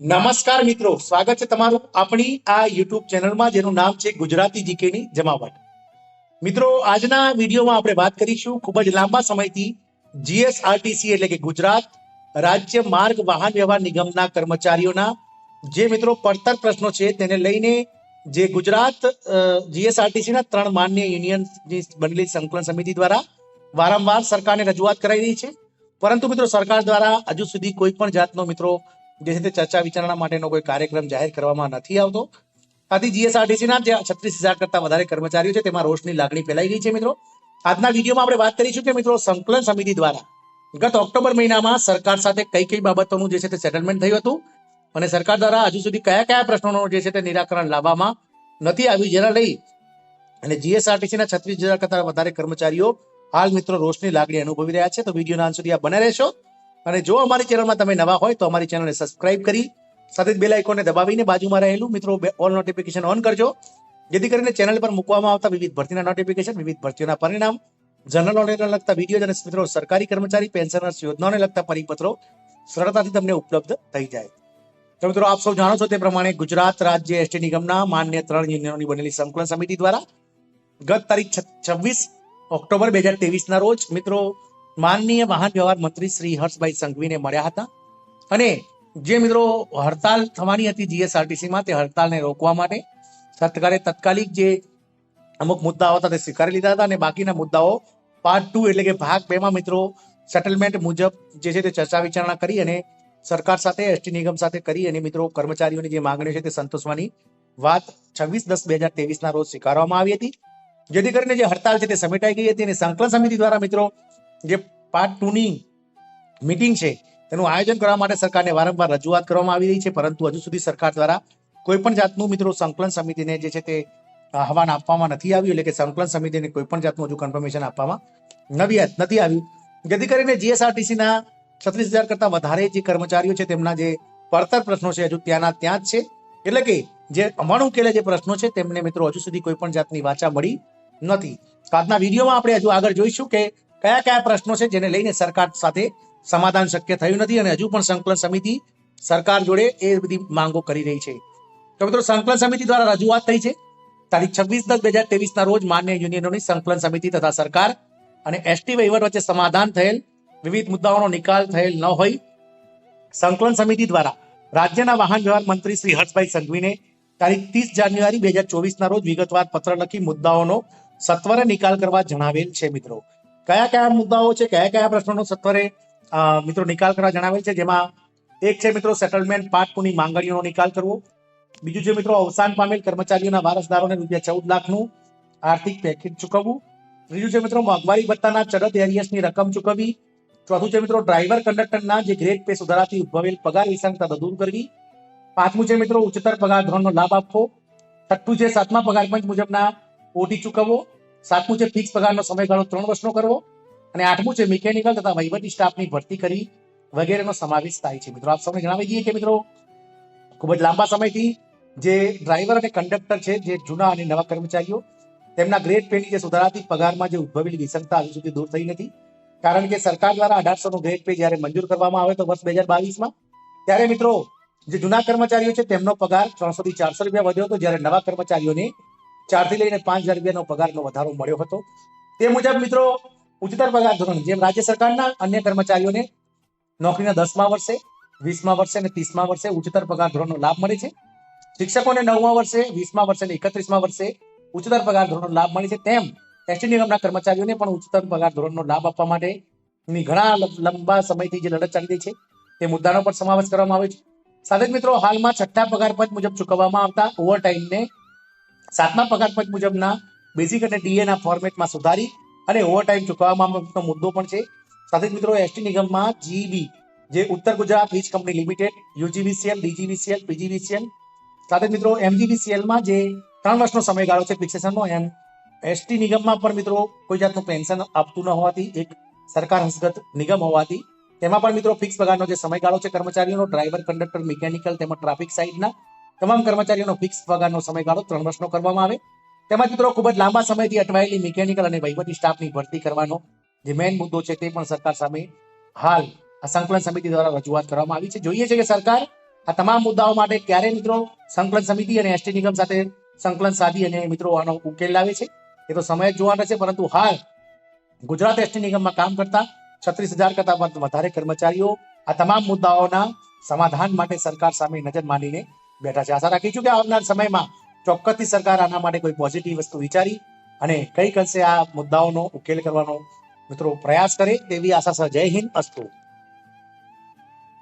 નમસ્કાર મિત્રો, સ્વાગત છે તમારું આપણી આ યુટ્યુબ ચેનલમાં, જેનું નામ છે ગુજરાતી જીકેની જમાવટ. મિત્રો, આજના વિડીયોમાં આપણે વાત કરીશું ખૂબ જ લાંબા સમયથી જીએસઆરટીસી એટલે કે ગુજરાત રાજ્ય માર્ગ વાહન વ્યવહાર નિગમના કર્મચારીઓના જે મિત્રો પડતર પ્રશ્નો છે તેને લઈને જે ગુજરાત જીએસઆરટીસીના ત્રણ માન્ય યુનિયનની બનેલી સંકલન સમિતિ દ્વારા વારંવાર સરકારને રજૂઆત કરાઈ રહી છે. પરંતુ મિત્રો, સરકાર દ્વારા હજુ સુધી કોઈ પણ જાતનો મિત્રો જે તે ચર્ચા વિચારણા માટેનો કોઈ કાર્યક્રમ જાહેર કરવામાં નથી આવતો. આથી જીએસઆરટીસીના જે છત્રીસ હજાર કરતા વધારે કર્મચારીઓ છે તેમાં રોષની લાગણી ફેલાઈ ગઈ છે, મિત્રો. આજના વિડીયોમાં આપણે વાત કરીશું કે, મિત્રો, સંકલન સમિતિ દ્વારા ગત ઓક્ટોબર મહિનામાં સરકાર સાથે કઈ કઈ બાબતોનું જે છે તે સેટલમેન્ટ થયું હતું અને સરકાર દ્વારા હજુ સુધી કયા કયા પ્રશ્નોનું જે છે તે નિરાકરણ લાવવામાં નથી આવ્યું, જેના લઈ અને જીએસઆરટીસીના છત્રીસ હજાર કરતા વધારે કર્મચારીઓ હાલ, મિત્રો, રોષની લાગણી અનુભવી રહ્યા છે. તો વિડીયોના અંત સુધી આ બને રહેશો. અને જો અમારી ચેનલમાં તમે નવા હોય તો અમારી ચેનલને સબસ્ક્રાઇબ કરી, સાથે જ બેલ આઇકોનને દબાવીને બાજુમાં રહેલું મિત્રો ઓલ નોટિફિકેશન ઓન કરજો. જેથી કરીને ચેનલ પર મૂકવામાં આવતા વિવિધ ભરતીના નોટિફિકેશન વિવિધ ભરતીઓના પરિણામ જનરલ નોલેજને લગતા વીડિયો અને મિત્રો સરકારી કર્મચારી પેન્શનર્સ યોજનાઓને લગતા પરિપત્રો સરળતાથી તમને ઉપલબ્ધ થઈ જાય. તો મિત્રો આપ સૌ જાણો છો તે પ્રમાણે ગુજરાત રાજ્ય એસટી નિગમના માન્ય ત્રણ યુનિયનોની બનેલી સંકલન સમિતિ દ્વારા ગત તારીખ છવ્વીસ ઓક્ટોબર બે હજાર ના રોજ મિત્રો માનનીય વાહન વ્યવહાર મંત્રી શ્રી હર્ષભાઈ સંઘવીને મળ્યા હતા. અને જે મિત્રો હડતાલ થવાની હતી જીએસઆરટીસીમાં, તે હડતાલને રોકવા માટે સરકારે તત્કાલિક જે અમુક મુદ્દાઓ હતા તે સ્વીકારી લીધા હતા અને બાકીના મુદ્દાઓ પાર્ટ ટુ એટલે કે ભાગ બે માં મિત્રો સેટલમેન્ટ મુજબ જે છે તે ચર્ચા વિચારણા કરી અને સરકાર સાથે, એસટી નિગમ સાથે કરી અને મિત્રો કર્મચારીઓની જે માંગણીઓ છે તે સંતોષવાની વાત છવ્વીસ દસ બે હજાર ના રોજ સ્વીકારવામાં આવી હતી. જેથી કરીને જે હડતાલ છે તે સમેટાઈ ગઈ હતી અને સંકલન સમિતિ દ્વારા મિત્રો જે પાર્ટ ટુ ની મીટિંગ છે, તેનું આયોજન કરવા માટે સરકારને વારંવાર રજૂઆત કરવામાં આવી રહી છે, પરંતુ હજુ સુધી સરકાર દ્વારા કોઈ પણ જાતનું, મિત્રો, સંકલન સમિતિને જે છે તે આહવાન આપવામાં નથી આવ્યું, એટલે કે સંકલન સમિતિને કોઈ પણ જાતનું હજુ કન્ફર્મેશન આપવામાં નથી નથી આવ્યું. જેથી કરીને જીએસઆરટીસીના છત્રીસ હજાર કરતા વધારે જે કર્મચારીઓ છે, તેમના જે પડતર પ્રશ્નો છે, હજુ ત્યાંના ત્યાં જ છે. એટલે કે જે અમણ ઉકેલે જે પ્રશ્નો છે, તેમને, મિત્રો, હજુ સુધી કોઈ પણ જાતની વાચા મળી નથી આજના વિડીયોમાં આપણે હજુ આગળ જોઈશું કે કયા કયા પ્રશ્નો છે જેને લઈને સરકાર સાથે સમાધાન શક્ય થયું નથી અને હજુ પણ સંકલન સમિતિ સરકાર જોડે એ બધી માંગો કરી રહી છે. તો મિત્રો, સંકલન સમિતિ દ્વારા રજૂઆત થઈ છે. તારીખ છવ્વીસ દસ બે હજાર ના રોજ માન્ય યુનિયનોની સંકલન સમિતિ તથા સરકાર અને એસટી વહીવટ વચ્ચે સમાધાન થયેલ, વિવિધ મુદ્દાઓનો નિકાલ થયેલ ન હોય. સંકલન સમિતિ દ્વારા રાજ્યના વાહન વ્યવહાર મંત્રી શ્રી હર્ષભાઈ સંઘવીને તારીખ ત્રીસ જાન્યુઆરી બે હજાર ના રોજ વિગતવાર પત્ર લખી મુદ્દાઓનો સત્વરે નિકાલ કરવા જણાવેલ છે મિત્રો. કયા કયા મુદ્દાઓ છે, કયા કયા પ્રશ્નોનો સત્વરે મિત્રો નિકાલ કરવા જણાવેલ છે, જેમાં એક છે મિત્રો સેટલમેન્ટ પાર્ટ ટુ ની માંગણીઓનો નિકાલ કરવો. બીજું છે મિત્રો અવસાન પામેલ કર્મચારીઓના વારસદારોને રૂપિયા ચૌદ લાખનું આર્થિક પેકેજ ચૂકવવું. ત્રીજું છે મિત્રો મોંઘવારી ભત્તાના ચડત એરિયસની રકમ ચૂકવવી. ચોથું છે મિત્રો ડ્રાઈવર કંડક્ટરના જે ગ્રેડ પે સુધારાથી ઉદભવેલ પગાર વિસંગતા દૂર કરવી. પાંચમું છે મિત્રો ઉચ્ચતર પગાર ધોરણનો લાભ આપવો. છઠ્ઠું છે સાતમા પગાર પંચ મુજબના ઓટી ચૂકવવો. સાતમું છે ફિક્સ પગારનો સમયગાળો ત્રણ વર્ષનો કરવો અને આઠમું છે મિકેનિકલ તથા વહીવટી સ્ટાફની ભરતી કરી વગેરેનો સમાવેશ થાય છે. મિત્રો, આપ સૌને જણાવી દઈએ કે મિત્રો, ખૂબ જ લાંબા સમયથી જે ડ્રાઈવર અને કંડક્ટર છે, જે જૂના અને નવા કર્મચારીઓ, તેમના ગ્રેડ પેની જે સુધારાથી પગારમાં જે ઉદ્ભવેલી વિસંગતા હજુ સુધી દૂર થઈ નથી. કારણ કે સરકાર દ્વારા અઢારસો ગ્રેડ પે જ્યારે મંજૂર કરવામાં આવે તો વર્ષ બે હજાર બાવીસમાં, ત્યારે મિત્રો, જે જૂના કર્મચારીઓ છે, તેમનો પગાર ત્રણસો થી ચારસો રૂપિયા વધ્યો હતો. જ્યારે નવા કર્મચારીઓને ચારથી લઈને પાંચ હજાર રૂપિયાનો પગારનો વધારો મળ્યો હતો. તે મુજબ મિત્રો, ઉચ્ચતર પગાર ધોરણ, જેમ રાજ્ય સરકારના અન્ય કર્મચારીઓને નોકરીના દસમા વર્ષે, વીસમા વર્ષે અને ત્રીસમા વર્ષે ઉચ્ચતર પગાર ધોરણનો લાભ મળે છે. શિક્ષકોને નવમા વર્ષે, વીસમા વર્ષે અને એકત્રીસમા વર્ષે ઉચ્ચતર પગાર ધોરણનો લાભ મળે છે. તેમ એસટી નિગમના કર્મચારીઓને પણ ઉચ્ચતર પગાર ધોરણનો લાભ આપવા માટે ની ઘણા લંબા સમયથી જે લડત ચાલી રહી છે, તે મુદ્દાનો પણ સમાવેશ કરવામાં આવે છે. સાથે મિત્રો, હાલમાં છઠ્ઠા પગાર પંચ મુજબ ચૂકવવામાં આવતા ઓવરટાઈમને સાતમા પગાર પંચ મુજબના બેઝિક અને ડીએના ફોર્મેટમાં સુધારી અને ઓવરટાઈમ ચૂકવવામાં મુદ્દો પણ છે. સાથે મિત્રો એસટી નિગમમાં જીબી જે ઉત્તર ગુજરાત વીજ company limited, UGVCL, DGVCL, PGVCL. સાથે મિત્રો એમજીબીસીએલમાં જે ત્રણ વર્ષનો સમયગાળો છે ફિક્સેશનનો એમ એસટી નિગમમાં પણ મિત્રો કોઈ જાતનું પેન્શન આપતું ન હોવાથી, એક સરકાર હસ્તગત નિગમ હોવાથી, તેમાં પણ મિત્રો ફિક્સ પગારનો જે સમયગાળો છે કર્મચારીઓનો ડ્રાઈવર કંડક્ટર મિકેનિકલ તેમજ ટ્રાફિક સાઇડના તમામ કર્મચારીઓનો ફિક્સ પગારનો સમયગાળો ત્રણ વર્ષનો કરવામાં આવે. તેમજ મિત્રો ખૂબ જ લાંબા સમયથી અટવાયેલી મિકેનિકલ અને વહીવટી સ્ટાફની ભરતી કરવાનો જે મેઇન મુદ્દો છે તે પણ સરકાર સામે હાલ સંકલન સમિતિ દ્વારા રજૂઆત કરવામાં આવી છે. જોઈએ છે કે સરકાર આ તમામ મુદ્દાઓ માટે ક્યારે મિત્રો સંકલન સમિતિ અને એસટી નિગમ સાથે સંકલન સાધી અને મિત્રો આનો ઉકેલ લાવે છે. એ તો સમય જ જોવાનો છે, પરંતુ હાલ ગુજરાત એસટી નિગમમાં કામ કરતા છત્રીસ હજાર કરતા વધારે કર્મચારીઓ આ તમામ મુદ્દાઓના સમાધાન માટે સરકાર સામે નજર માંડીને બેઠા છે. આશા રાખીશું કે આવનાર સમયમાં ચોક્કસથી સરકાર આના માટે કોઈ પોઝિટિવ વસ્તુ વિચારી અને કઈ અંશે આ મુદ્દાઓનો ઉકેલ કરવાનો મિત્રો પ્રયાસ કરે તેવી આશા સહ જય હિન્દ, અસ્તુ.